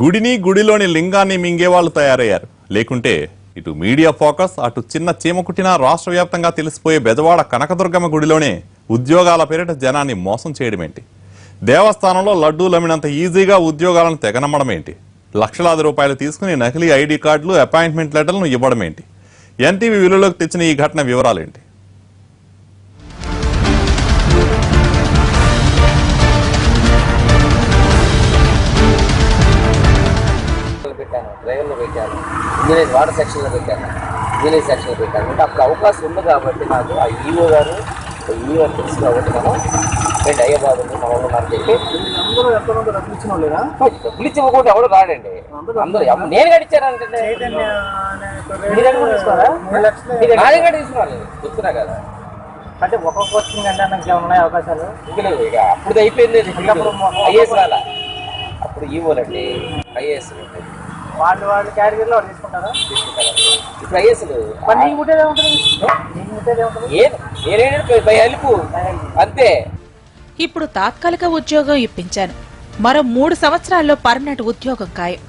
గుడిని గుడిలోని లింగాన్ని మింగేవాళ్ళు తయారయ్యారు. లేకుంటే ఇటు మీడియా ఫోకస్ అటు చిన్న చీమకుట్టినా రాష్ట్ర వ్యాప్తంగా తెలిసిపోయే బెజవాడ కనకదుర్గమ్మ గుడిలోనే ఉద్యోగాల పేరిట జనాన్ని మోసం చేయడమేంటి? దేవస్థానంలో లడ్డూలు అమ్మినంత ఈజీగా ఉద్యోగాలను తెగనమ్మడమేంటి? లక్షలాది రూపాయలు తీసుకుని నకిలీ ఐడి కార్డులు అపాయింట్మెంట్ లెటర్లను ఇవ్వడమేంటి? ఎన్టీవీ విలువలోకి తెచ్చిన ఈ ఘటన వివరాలేంటి? ఇంజనీర్ వాటర్ సెక్షన్లో పెట్టాను. ఇంజనీర్ సెక్షన్లో పెట్టాను. అంటే అప్పుడు అవకాశం ఉంది కాబట్టి నాకు ఆ ఈఓ గారు ఈఓ తెలుసు కాబట్టి మనం రెండు అయ్య బాబు మా వాళ్ళు నాకు చెప్పి డబ్బులు ఎవడు రాడండి అందరూ నేను గడిచానంటే మీరు ఎక్కడ తీసుకున్నారా? మూడు లక్షలు. మీరు నా దగ్గర తీసుకున్నారు? చెప్తున్నా కదా. అంటే ఒక్కొక్క కోచింగ్ అంటే నాకు ఉన్నాయి అవకాశాలు? ఇంకా లేవు ఇక అప్పుడు అయిపోయింది. ఐఏఎస్ రాలా? అప్పుడు ఈఓలండి ఐఏఎస్ వాళ్ళు తీసుకుంటారా? ఇప్పుడు ఐఏఎస్ మరి నీకు ముట్టేదే ఉంటుంది నీకు ముట్టేదే ఉంటుంది ఏ? నేనేంటి బై హెల్ప్ అంతే. ఇప్పుడు తాత్కాలిక ఉద్యోగం ఇప్పించాను. మరో మూడు సంవత్సరాల్లో పర్మనెంట్ ఉద్యోగం ఖాయం.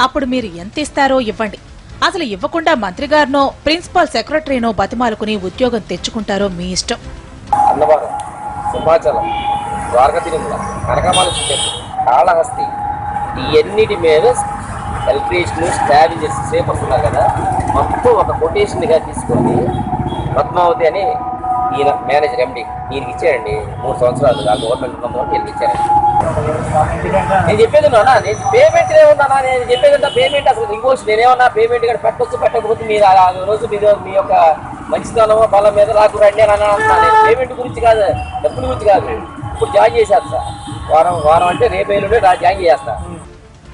అప్పుడు మీరు ఎంత ఇస్తారో ఇవ్వండి. అసలు ఇవ్వకుండా మంత్రి గారినో ప్రిన్సిపాల్ సెక్రటరీనో బతిమాలుకుని ఉద్యోగం తెచ్చుకుంటారో మీ ఇష్టం. అన్నవరం సింహాచలం ద్వారక తిరుమల కనకమాల చికెన్ కాళహస్తి ఇవన్నిటి మీద ఎలక్ట్రీషియన్ స్టావింజర్స్ సేపు వస్తున్నారు కదా మొత్తం ఒక కొటేషన్గా తీసుకొని పద్మావతి అని ఈయన మేనేజర్ ఎండి ఈయనకి ఇచ్చారండి మూడు సంవత్సరాలు ఆ గవర్నమెంట్ ఉన్నందుకు ఈయనకి ఇచ్చారండి నేను చెప్పేది ఉన్నానా నేను పేమెంట్ ఏమన్నా నేను చెప్పేది పేమెంట్ అసలు ఇంకోసి నేనేమన్నా పేమెంట్ కానీ పెట్టొచ్చు పెట్టకపోతే మీరు ఆ రోజు మీరు మీ యొక్క మంచితనం బలం మీద నాకు రండి అని అన్నా నేను పేమెంట్ గురించి కాదు డబ్బుల గురించి కాదు. ఇప్పుడు జాయిన్ చేసేస్తా. వారం వారం అంటే రేపు ఎల్లుండి రా జాయిన్ చేస్తా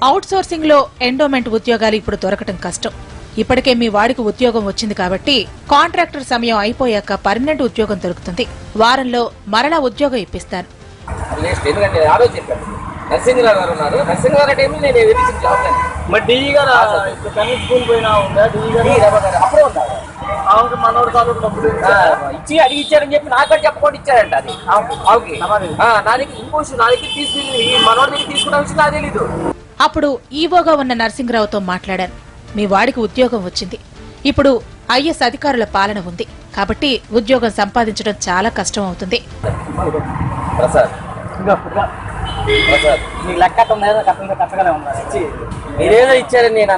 అవుట్ సోర్సింగ్లో ఎండోమెంట్ ఉద్యోగాలు ఇప్పుడు దొరకటం కష్టం. ఇప్పటికే మీ వాడికి ఉద్యోగం వచ్చింది కాబట్టి కాంట్రాక్టర్ సమయం అయిపోయాక పర్మనెంట్ ఉద్యోగం దొరుకుతుంది. వారంలో మరలా ఉద్యోగం ఇప్పిస్తాను ఆ, ఇచ్చి అడిగి ఇచ్చారని చెప్పి నాకు కూడా చెప్పకుండా ఇచ్చారంట అది. ఆవుకి ఆ, నా దగ్గర ఇంకో విషయం నా దగ్గర తీసుకుని ఈ మనోడి దగ్గర తీసుకున్న విషయం నాకు తెలీదు. అప్పుడు ఈవోగా ఉన్న నరసింహరావుతో మాట్లాడాను మీ వాడికి ఉద్యోగం వచ్చింది. ఇప్పుడు ఐఎస్ అధికారుల పాలన ఉంది. కాబట్టి ఉద్యోగం సంపాదించడం చాలా కష్టం అవుతుంది మీరేదో ఇచ్చారని నేను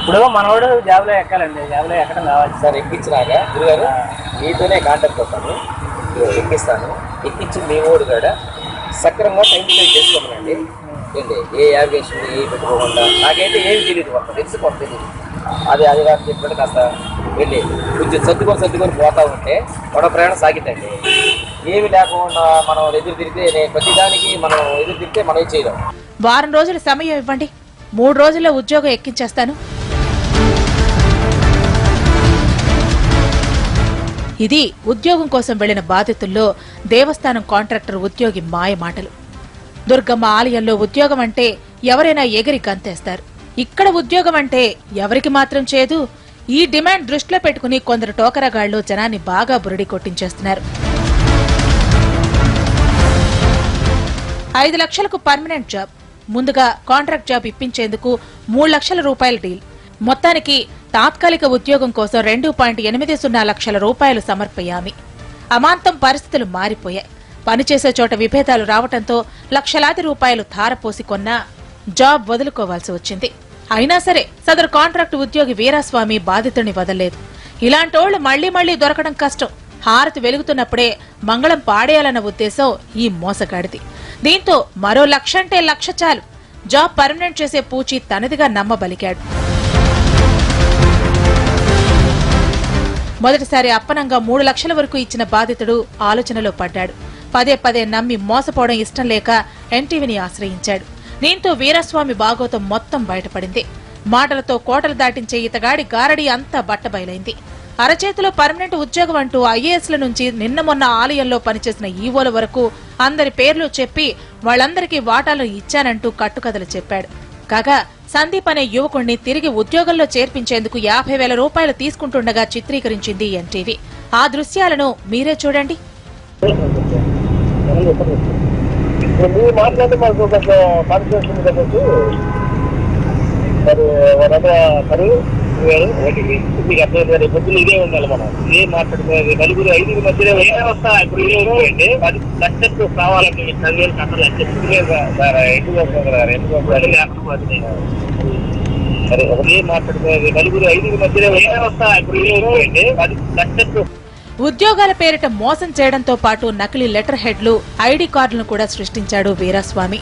ఇప్పుడు మనోడు జాబ్లో ఎక్కాలండి. జాబ్లో ఎక్కడం కావాలి. సార్ ఎక్కించినాక గురుగారు? మీతోనే కాంటాక్ట్ అవుతాను. ఎక్కిస్తాను. ఎక్కించి మేము ఊరు కూడా సక్రమంగా టైం టైం చేసుకోమనండి. ఏంటి? ఏ యావిగేషన్ ఏ పెట్టుకోకుండా? నాకైతే ఏమి తెలియదు కొంత తెలుసు కొంత తెలియదు అది అది కాదు చెప్పినట్టు కాస్త వెళ్ళి కొంచెం సర్దుకొని సర్దుకొని పోతా ఉంటే మన ప్రయాణం సాగిద్దండి. ఏమి లేకుండా మనం ఎదురు తిరిగితే నేను ప్రతిదానికి మనం ఎదురు తిరిగితే మనం ఏం చేయలేం. వారం రోజుల సమయం ఇవ్వండి. మూడు రోజుల్లో ఉద్యోగం ఎక్కించేస్తాను. ఇది ఉద్యోగం కోసం వెళ్ళిన బాధితుల్లో దేవస్థానం కాంట్రాక్టర్ ఉద్యోగి మాయ మాటలు. దుర్గమ్మ ఆలయంలో ఉద్యోగం అంటే ఎవరైనా ఎగిరి గంతేస్తారు. ఇక్కడ ఉద్యోగం అంటే ఎవరికి మాత్రం చేదు. ఈ డిమాండ్ దృష్టిలో పెట్టుకుని కొందరు టోకరగాళ్ళు జనాన్ని బాగా బురడి కొట్టించేస్తున్నారు. ఐదు లక్షలకు పర్మనెంట్ జాబ్. ముందుగా కాంట్రాక్ట్ జాబ్ ఇప్పించేందుకు మూడు లక్షల రూపాయల డీల్. మొత్తానికి తాత్కాలిక ఉద్యోగం కోసం రెండు పాయింట్ ఎనిమిది సున్నా లక్షల రూపాయలు సమర్పయామి అమాంతం పరిస్థితులు మారిపోయాయి. పనిచేసే చోట విభేదాలు రావటంతో లక్షలాది రూపాయలు ధారపోసి కొన్నా జాబ్ వదులుకోవాల్సి వచ్చింది. అయినా సరే సదరు కాంట్రాక్ట్ ఉద్యోగి వీరాస్వామి బాధితుని వదలలేదు. ఇలాంటోళ్ళు మళ్ళీ మళ్ళీ దొరకడం కష్టం. హారతి వెలుగుతున్నప్పుడే మంగళం పాడేయాలన్న ఉద్దేశం ఈ మోసగాడిది. దీంతో మరో లక్ష అంటే లక్ష చాలు. జాబ్ పర్మనెంట్ చేసే పూచి తనదిగా నమ్మబలికాడు మొదటిసారి అప్పనంగా మూడు లక్షల వరకు ఇచ్చిన బాధితుడు ఆలోచనలో పడ్డాడు. పదే పదే నమ్మి మోసపోవడం ఇష్టం లేక ఎన్టీవీని ఆశ్రయించాడు. దీంతో వీరస్వామి బాగోతం మొత్తం బయటపడింది. మాటలతో కోటలు దాటించే ఇతగాడి గారడి అంతా బట్టబయలైంది. అరచేతిలో పర్మనెంట్ ఉద్యోగం అంటూ ఐఏఎస్ల నుంచి నిన్న మొన్న ఆలయంలో పనిచేసిన ఈవోల వరకు అందరి పేర్లు చెప్పి వాళ్ళందరికీ వాటాలు ఇచ్చానంటూ కట్టుకథలు చెప్పాడు. కాగా సందీప్ అనే యువకుణ్ణి తిరిగి ఉద్యోగంలో చేర్పించేందుకు యాభై వేల రూపాయలు తీసుకుంటుండగా చిత్రీకరించింది ఎన్టీవీ. ఆ దృశ్యాలను మీరే చూడండి. మీరు మాకు మీరు ఒకటి మీకు అర్థం రేపు పొద్దున్న ఇదే ఉండాలి మనం. ఇదే మాట్లాడుకునేది నలుగురు ఐదుగురు మధ్యలో ఏ వస్తా ఇప్పుడు ఇదే ఉంటే అది లక్షలు కావాలంటే ఈ పదివేలు కట్టాలి లక్షలు ఎందుకు వస్తుంది కదా ఎందుకు వస్తుంది లేకపోతే సరే ఒకటే మాట్లాడుకునేది నలుగురు ఐదుగురు మధ్యలో ఏ వస్తా ఇప్పుడు ఇదే ఉంటే అది లక్షలు. ఉద్యోగాల పేరిట మోసం చేయడంతో పాటు నకిలీ లెటర్ హెడ్లు ఐడి కార్డులను కూడా సృష్టించాడు వీరాస్వామి.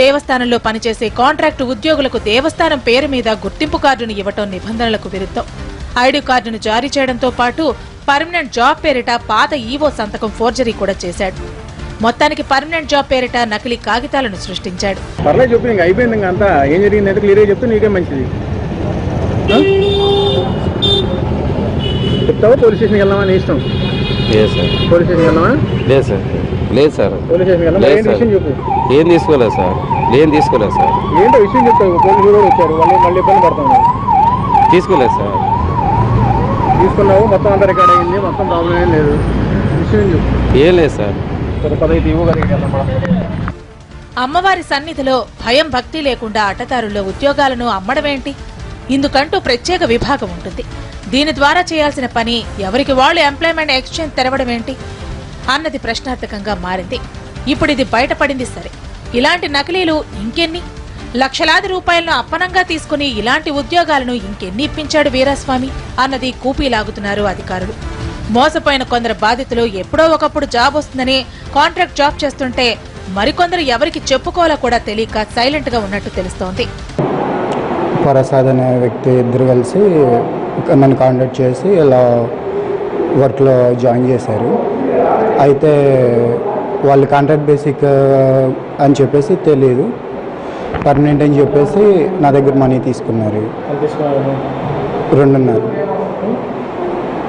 దేవస్థానంలో పనిచేసే కాంట్రాక్టు ఉద్యోగులకు దేవస్థానం పేరు మీద గుర్తింపు కార్డును ఇవ్వటం నిబంధనలకు విరుద్ధం. ఐడి కార్డును జారీ చేయడంతో పాటు పర్మనెంట్ జాబ్ పేరిట పాత ఈవో సంతకం ఫోర్జరీ కూడా చేశాడు. మొత్తానికి పర్మనెంట్ జాబ్ పేరిట నకిలీ కాగితాలను సృష్టించాడు. పర్లేదు చెప్పు ఇంకా అయిపోయింది ఇంకా అంతా. ఏం జరిగింది? అయితే క్లియర్గా చెప్తే నీకే మంచిది? చెప్తావా? పోలీస్ స్టేషన్కి వెళ్దామా? నీ ఇష్టం. పోలీస్ స్టేషన్కి వెళ్దామా? లేదు సార్. లేదు సార్. లేదు ఏంటి సార్. ఏం తీసుకోలేదు సార్. ఏం తీసుకోలేదు సార్. ఏంటో విషయం కూడా వచ్చారు. వాళ్ళు మళ్ళీ ఇబ్బంది తీసుకోలేదు సార్. తీసుకున్నావు. మొత్తం అంతా రికార్డ్ అయింది. మొత్తం ప్రాబ్లం ఏం లేదు. విషయం చెప్పు. ఏం లేదు సార్. పదహైదు ఇవ్వగలిగి అమ్మవారి సన్నిధిలో భయం భక్తి లేకుండా అట్టదారుల్లో ఉద్యోగాలను అమ్మడమేంటి ఇందుకంటూ ప్రత్యేక విభాగం ఉంటుంది. దీని ద్వారా చేయాల్సిన పని ఎవరికి వాళ్ళు ఎంప్లాయ్మెంట్ ఎక్స్చేంజ్ తెరవడమేంటి అన్నది ప్రశ్నార్థకంగా మారింది. ఇప్పుడు ఇది బయటపడింది సరే. ఇలాంటి నకిలీలు ఇంకెన్ని? లక్షలాది రూపాయలను అప్పనంగా తీసుకుని ఇలాంటి ఉద్యోగాలను ఇంకెన్ని ఇప్పించాడు వీరాస్వామి? అన్నది కూపీ లాగుతున్నారు అధికారులు. మోసపోయిన కొందరు బాధితులు ఎప్పుడో ఒకప్పుడు జాబ్ వస్తుందని కాంట్రాక్ట్ జాబ్ చేస్తుంటే మరికొందరు ఎవరికి చెప్పుకోవాలో కూడా తెలియక సైలెంట్గా ఉన్నట్టు తెలుస్తోంది. ప్రసాద్ అనే వ్యక్తి ఇద్దరు కలిసి నన్ను కాంటాక్ట్ చేసి ఇలా వర్క్లో జాయిన్ చేశారు. అయితే వాళ్ళు కాంట్రాక్ట్ బేసిక్ అని చెప్పేసి తెలియదు పర్మనెంట్ అని చెప్పేసి నా దగ్గర మనీ తీసుకున్నారు. రెండున్నర.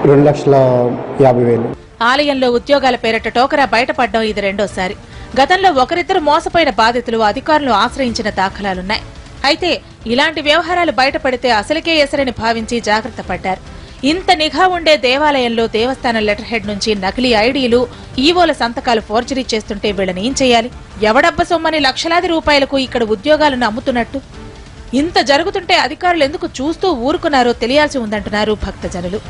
రెండు లక్షల యాభై వేలు. ఆలయంలో ఉద్యోగాల పేరిట టోకరా బయటపడడం ఇది రెండోసారి. గతంలో ఒకరిద్దరు మోసపోయిన బాధితులు అధికారులు ఆశ్రయించిన దాఖలాలున్నాయి. అయితే ఇలాంటి వ్యవహారాలు బయటపడితే అసలుకే ఎసరని భావించి జాగ్రత్త పడ్డారు. ఇంత నిఘా ఉండే దేవాలయంలో దేవస్థానం లెటర్ హెడ్ నుంచి నకిలీ ఐడీలు ఈవోల సంతకాలు ఫోర్జరీ చేస్తుంటే వీళ్ళని ఏం చేయాలి? ఎవడబ్బ సొమ్మని లక్షలాది రూపాయలకు ఇక్కడ ఉద్యోగాలను అమ్ముతున్నట్టు? ఇంత జరుగుతుంటే అధికారులు ఎందుకు చూస్తూ ఊరుకున్నారో తెలియాల్సి ఉందంటున్నారు భక్తజనులు.